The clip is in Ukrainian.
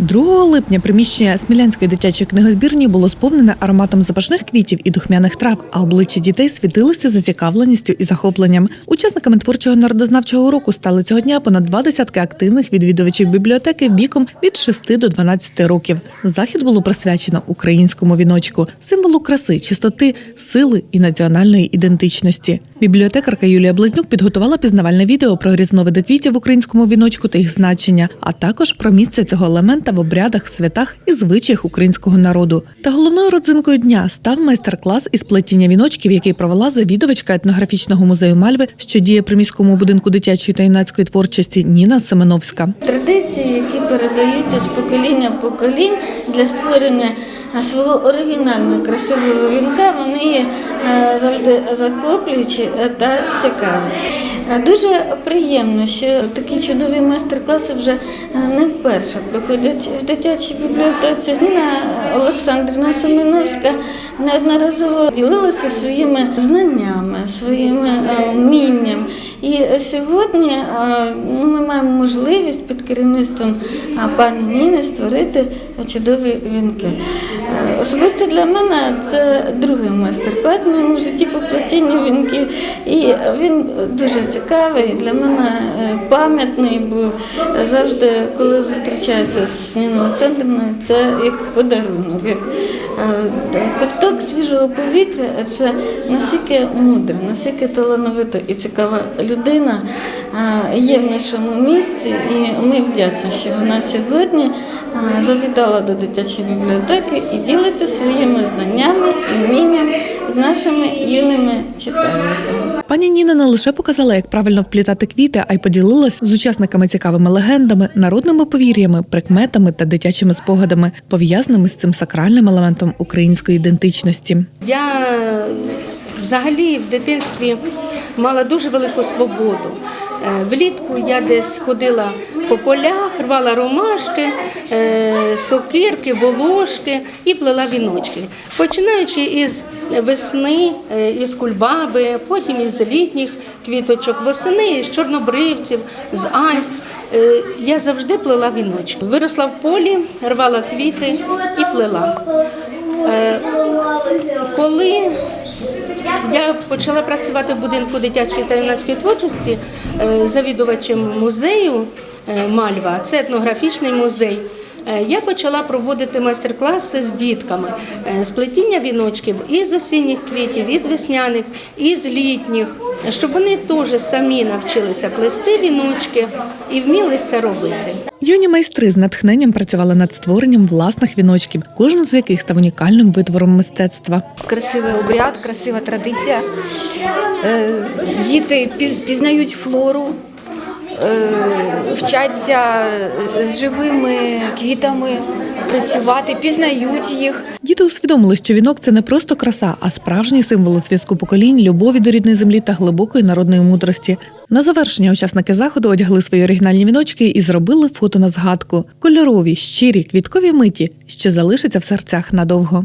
2 липня приміщення Смілянської дитячої книгозбірні було сповнене ароматом запашних квітів і духмяних трав, а обличчя дітей світилися зацікавленістю і захопленням. Учасниками творчого народознавчого уроку стали цього дня понад два десятки активних відвідувачів бібліотеки віком від 6 до 12 років. Захід було присвячено українському віночку, символу краси, чистоти, сили і національної ідентичності. Бібліотекарка Юлія Близнюк підготувала пізнавальне відео про різновиди квітів в українському віночку та їх значення, а також про місце цього елемента в обрядах, святах і звичаях українського народу. Та головною родзинкою дня став майстер-клас із плетіння віночків, який провела завідувачка етнографічного музею Мальви, що діє при міському будинку дитячої та юнацької творчості Ніна Семеновська. Традиції, які передаються з покоління в поколінь для створення свого оригінального красивого вінка, вони є е, завжди захоплюючі е, та цікаві. Е, Дуже приємно, що такі чудові майстер-класи вже не вперше проходять в дитячій бібліотеці. Ніна Олександрівна Семеновська неодноразово ділилася своїми знаннями, своїми е, вмінням. І сьогодні е, ми маємо можливість під керівництвом е, пані Ніни створити чудові вінки. Е, Особисто для мене це другий майстер-клас в моєму житті по плетінню вінків. І він дуже цікавий, для мене пам'ятний, бо завжди, коли зустрічаюся з Ніною Олександрівною, це як подарунок, як ковток свіжого повітря, це настільки мудра, настільки талановита і цікава людина е, є в нашому місті, і ми вдячні, що вона сьогодні завітала до дитячої бібліотеки і ділиться своїми знаннями і вмінням з нашими юними читальниками. Пані Ніна не лише показала, як правильно вплітати квіти, а й поділилась з учасниками цікавими легендами, народними повір'ями, прикметами та дитячими спогадами, пов'язаними з цим сакральним елементом української ідентичності. Я взагалі в дитинстві мала дуже велику свободу. Е, Влітку я десь ходила по полях, рвала ромашки, е, сокирки, волошки і плела віночки. Починаючи із весни, е, із кульбаби, потім із літніх квіточок восени, з чорнобривців, з айстр. Е, Я завжди плела віночки. Виросла в полі, рвала квіти і плела. Коли я почала працювати в будинку дитячої та юнацької творчості е, завідувачем музею е, Мальва, це етнографічний музей. е, Я почала проводити майстер-класи з дітками з плетіння віночків і з осінніх квітів, і з весняних, і з літніх, щоб вони теж самі навчилися плести віночки і вміли це робити. Юні майстри з натхненням працювали над створенням власних віночків, кожен з яких став унікальним витвором мистецтва. красивий обряд, красива традиція. Е, Діти піз- пізнають флору, вчаться з живими квітами працювати, пізнають їх. Діти усвідомили, що вінок це не просто краса, а справжній символ зв'язку поколінь, любові до рідної землі та глибокої народної мудрості. На завершення учасники заходу одягли свої оригінальні віночки і зробили фото на згадку. Кольорові, щирі, квіткові миті, що залишаться в серцях надовго.